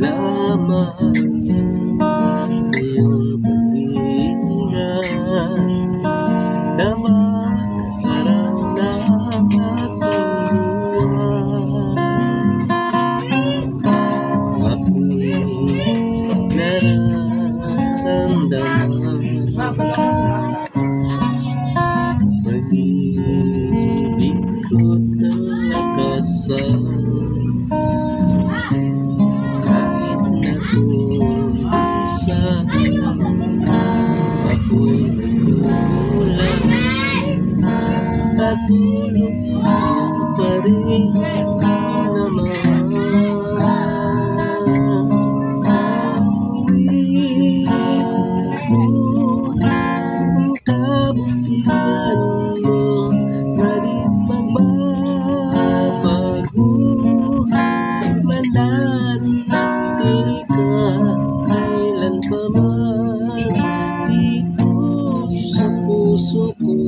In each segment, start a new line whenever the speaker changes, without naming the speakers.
malaman Ngunit magbabago Mananatili ka kailan pa man Dito sa puso ko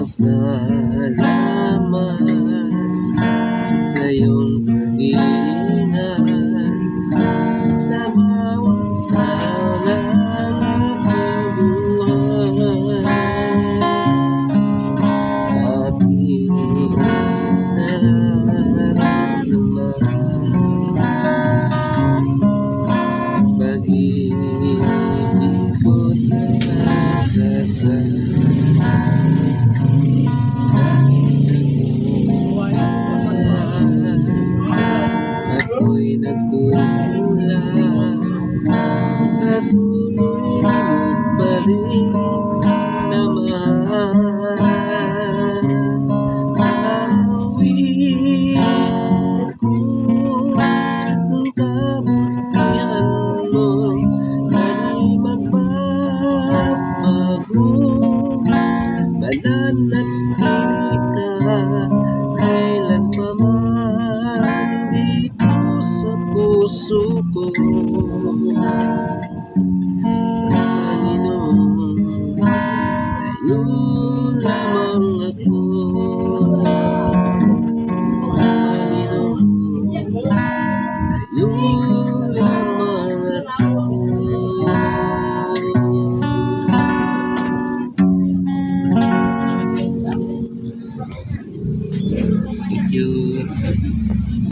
Nagpapasalamat sa iyong Patuloy pa rin na mahal Awit ko ang kabutihan mo Na'y magbabago Mananatili ka kailan pa man puso ko